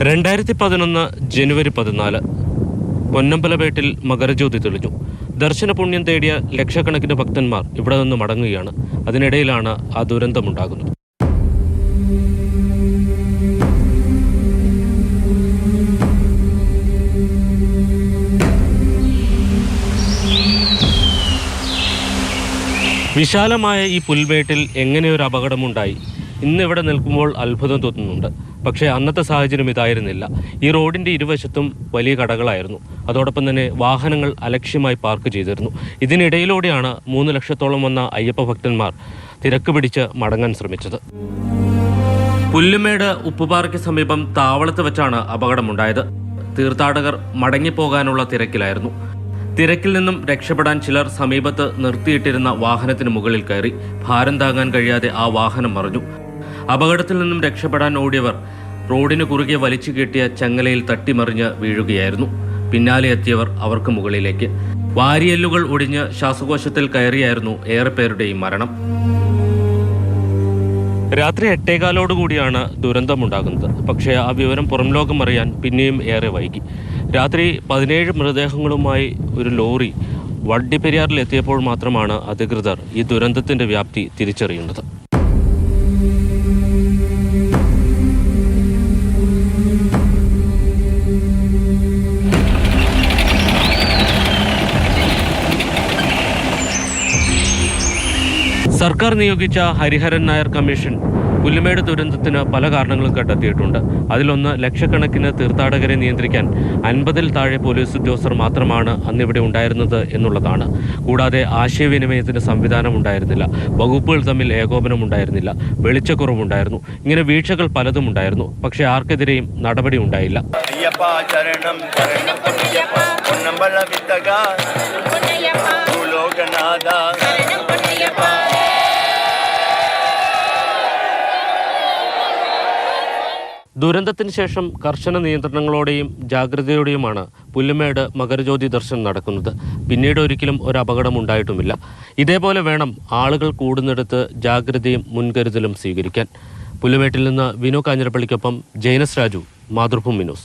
രണ്ടായിരത്തി പതിനൊന്ന് ജനുവരി പതിനാല് പൊന്നമ്പലപേട്ടിൽ മകരജ്യോതി തെളിഞ്ഞു. ദർശന പുണ്യം തേടിയ ലക്ഷക്കണക്കിന് ഭക്തന്മാർ ഇവിടെ നിന്ന് മടങ്ങുകയാണ്. അതിനിടയിലാണ് ആ ദുരന്തമുണ്ടാകുന്നത്. വിശാലമായ ഈ പുൽവേട്ടിൽ എങ്ങനെയൊരു ഒരു അപകടമുണ്ടായി ഇന്നിവിടെ നിൽക്കുമ്പോൾ അത്ഭുതം തോന്നുന്നുണ്ട്. പക്ഷേ അന്നത്തെ സാഹചര്യം ഇതായിരുന്നില്ല. ഈ റോഡിന്റെ ഇരുവശത്തും വലിയ കടകളായിരുന്നു. അതോടൊപ്പം തന്നെ വാഹനങ്ങൾ അലക്ഷ്യമായി പാർക്ക് ചെയ്തിരുന്നു. ഇതിനിടയിലൂടെയാണ് മൂന്ന് ലക്ഷത്തോളം വന്ന അയ്യപ്പ ഭക്തന്മാർ തിരക്ക് പിടിച്ച് മടങ്ങാൻ ശ്രമിച്ചത്. പുല്ലുമേട് ഉപ്പുപാറയ്ക്ക് സമീപം താവളത്ത് വെച്ചാണ് അപകടമുണ്ടായത്. തീർത്ഥാടകർ മടങ്ങിപ്പോകാനുള്ള തിരക്കിലായിരുന്നു. തിരക്കിൽ നിന്നും രക്ഷപ്പെടാൻ ചിലർ സമീപത്ത് നിർത്തിയിട്ടിരുന്ന വാഹനത്തിന് മുകളിൽ കയറി. ഭാരം താങ്ങാൻ കഴിയാതെ ആ വാഹനം മറിഞ്ഞു. അപകടത്തിൽ നിന്നും രക്ഷപ്പെടാൻ ഓടിയവർ റോഡിന് കുറുകെ വലിച്ചു കെട്ടിയ ചങ്ങലയിൽ തട്ടിമറിഞ്ഞ് വീഴുകയായിരുന്നു. പിന്നാലെ എത്തിയവർ അവർക്ക് മുകളിലേക്ക്. വാരിയല്ലുകൾ ഒടിഞ്ഞ് ശ്വാസകോശത്തിൽ കയറിയായിരുന്നു ഏറെ പേരുടെയും മരണം. രാത്രി എട്ടേകാലോടുകൂടിയാണ് ദുരന്തമുണ്ടാകുന്നത്. പക്ഷേ ആ വിവരം പുറം ലോകം അറിയാൻ പിന്നെയും ഏറെ വൈകി. രാത്രി പതിനേഴ് മൃതദേഹങ്ങളുമായി ഒരു ലോറി വണ്ടിപ്പെരിയാറിൽ എത്തിയപ്പോൾ മാത്രമാണ് അധികൃതർ ഈ ദുരന്തത്തിന്റെ വ്യാപ്തി തിരിച്ചറിയുന്നത്. സർക്കാർ നിയോഗിച്ച ഹരിഹരൻ നായർ കമ്മീഷൻ പുല്ലുമേട് ദുരന്തത്തിന് പല കാരണങ്ങളും കണ്ടെത്തിയിട്ടുണ്ട്. അതിലൊന്ന് ലക്ഷക്കണക്കിന് തീർത്ഥാടകരെ നിയന്ത്രിക്കാൻ അൻപതിൽ താഴെ പോലീസ് ഉദ്യോഗസ്ഥർ മാത്രമാണ് അന്നിവിടെ ഉണ്ടായിരുന്നത് എന്നുള്ളതാണ്. കൂടാതെ ആശയവിനിമയത്തിന് സംവിധാനം ഉണ്ടായിരുന്നില്ല. വകുപ്പുകൾ തമ്മിൽ ഏകോപനം ഉണ്ടായിരുന്നില്ല. വെളിച്ചക്കുറവുണ്ടായിരുന്നു. ഇങ്ങനെ വീഴ്ചകൾ പലതും ഉണ്ടായിരുന്നു. പക്ഷേ ആർക്കെതിരെയും നടപടി ഉണ്ടായില്ല. ഭൂലോകനാഥ. ദുരന്തത്തിന് ശേഷം കർശന നിയന്ത്രണങ്ങളോടെയും ജാഗ്രതയോടെയുമാണ് പുല്ലുമേട് മകരജ്യോതി ദർശനം നടക്കുന്നത്. പിന്നീട് ഒരിക്കലും ഒരു അപകടം ഉണ്ടായിട്ടുമില്ല ഇതേപോലെ വേണം ആളുകൾ കൂടുന്നിടത്ത് ജാഗ്രതയും മുൻകരുതലും സ്വീകരിക്കാൻ. പുല്ലുമേട്ടിൽ നിന്ന് വിനു കാഞ്ഞിരപ്പള്ളിക്കൊപ്പം ജൈനസ് രാജു മാതൃഭൂമി ന്യൂസ്.